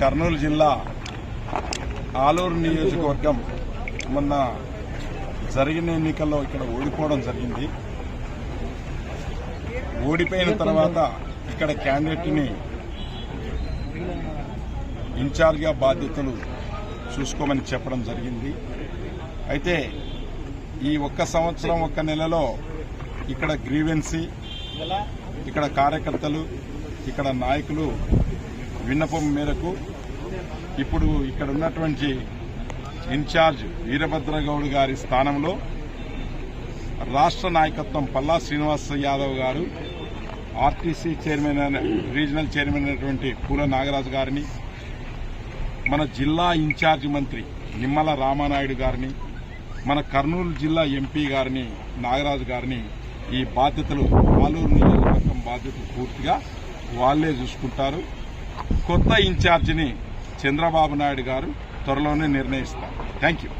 కర్నూలు జిల్లా ఆలూరు నియోజకవర్గం మొన్న జరిగిన ఎన్నికల్లో ఇక్కడ ఓడిపోవడం జరిగింది. ఓడిపోయిన తర్వాత ఇక్కడ క్యాండిడేట్ని ఇన్ఛార్జ్గా బాధ్యతలు చూసుకోమని చెప్పడం జరిగింది. అయితే ఈ ఒక్క సంవత్సరం ఒక్క నెలలో ఇక్కడ గ్రీవెన్సీ ఇక్కడ కార్యకర్తలు ఇక్కడ నాయకులు విన్నపం మేరకు ఇప్పుడు ఇక్కడ ఉన్నటువంటి ఇన్ఛార్జ్ వీరభద్రగౌడ్ గారి స్థానంలో రాష్ట్ర నాయకత్వం పల్లా శ్రీనివాస యాదవ్ గారు ఆర్టీసీ చైర్మన్ రీజనల్ చైర్మన్ అయినటువంటి పూల నాగరాజు గారిని మన జిల్లా ఇన్ఛార్జ్ మంత్రి నిమ్మల రామానాయుడు గారిని మన కర్నూలు జిల్లా ఎంపీ గారిని నాగరాజు గారిని ఈ బాధ్యతలు ఆలూరు నియోజకవర్గం బాధ్యతలు పూర్తిగా వాళ్ళే చూసుకుంటారు. కొత్త ఇన్ఛార్జిని చంద్రబాబు నాయుడు గారు త్వరలోనే నిర్ణయిస్తారు. Thank you